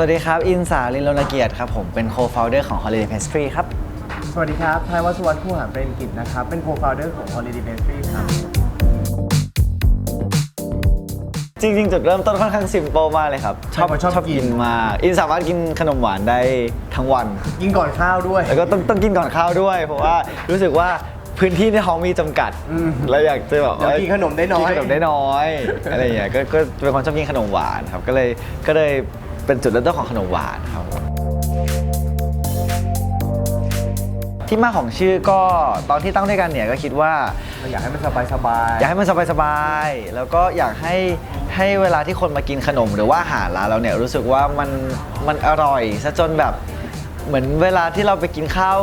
สวัสดีครับ อินสาลินโลนเกียรติครับผมเป็น co-founder ของ Holiday Pastry ครับ สวัสดีครับไทยวัชวัฒน์คู่หาเปรมกิจนะครับ เป็น co-founder ของ Holiday Pastry ครับ จริงๆ จุดเริ่มต้นค่อนข้างซิมเ l ิลมากเลยครับ ชอบใช่ผมชอบกิน มากอินสามารถกินขนมหวานได้ทั้งวัน กินก่อนข้าวด้วย แล้วก็ต้องต้องกินก่อนข้าวด้วย เพราะว่ารู้สึกว่าพื้นที่ในท้องมีจำกัดอืมแล้วอยากจะแบบอยากกินขนมได้น้อยกินขนมได้น้อยอะไรอย่างเงี้ยก็ก็เป็นคนชอบกินขนมหวานครับก็เลยก็เลย เป็นจุดเริ่มต้นของขนมหวานครับที่มาของชื่อก็ตอนที่ตั้งด้วยกันเนี่ยก็คิดว่าอยากให้มันสบายสบายๆอยากให้มันสบายๆ แล้วก็อยากให้ให้เวลาที่คนมากินขนมหรือว่าอาหารร้านเราเนี่ยรู้สึกว่ามันมันอร่อยซะจนแบบเหมือนเวลาที่เราไปกินข้าว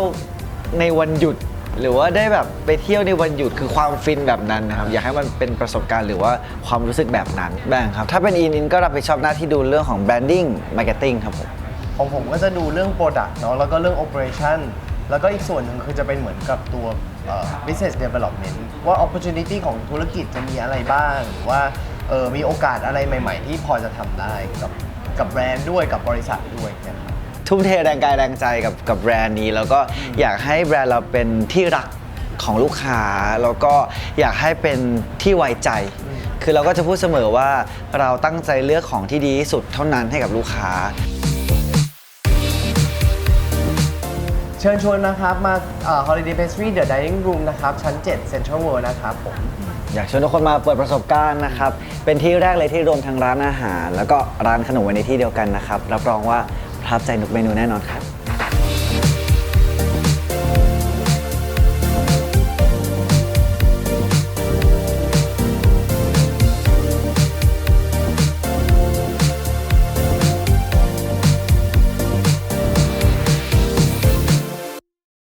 ในวันหยุด หรือว่าได้แบบไปเที่ยวในวันหยุดคือความฟินแบบนั้นนะครับอยากให้มันเป็นประสบการณ์หรือว่าความรู้สึกแบบนั้นแบ่งครับถ้าเป็นอินอินก็รับผิดชอบหน้าที่ดูเรื่องของ branding marketing ครับผมของผมก็จะดูเรื่อง Product เนาะแล้วก็เรื่อง Operation แล้วก็อีกส่วนหนึ่งคือจะเป็นเหมือนกับตัวเอ่อ Business Development ว่า Opportunity ของธุรกิจจะมีอะไรบ้าง หรือว่าเออมีโอกาสอะไรใหม่ ๆ ที่พอจะทำได้กับกับแบรนด์ด้วยกับบริษัทด้วยเนี่ยครับ ทุ่มเทแรงกายแรงใจกับกับแบรนด์นี้ แล้วก็อยากให้แบรนด์เราเป็นที่รักของลูกค้า แล้วก็อยากให้เป็นที่ไว้ใจ คือเราก็จะพูดเสมอว่าเราตั้งใจเลือกของที่ดีที่สุดเท่านั้นให้กับลูกค้า เชิญชวนนะครับมาเอ่อ Holiday Pastry The Dining Room นะครับ ชั้น 7 Central World นะครับผม อยากชวนทุกคนมาเปิดประสบการณ์นะครับ เป็นที่แรกเลยที่รวมทั้งร้านอาหาร แล้วก็ร้านขนมไว้ในที่เดียวกันนะครับ รับรองว่า ประทับใจทุกเมนูแน่นอนครับ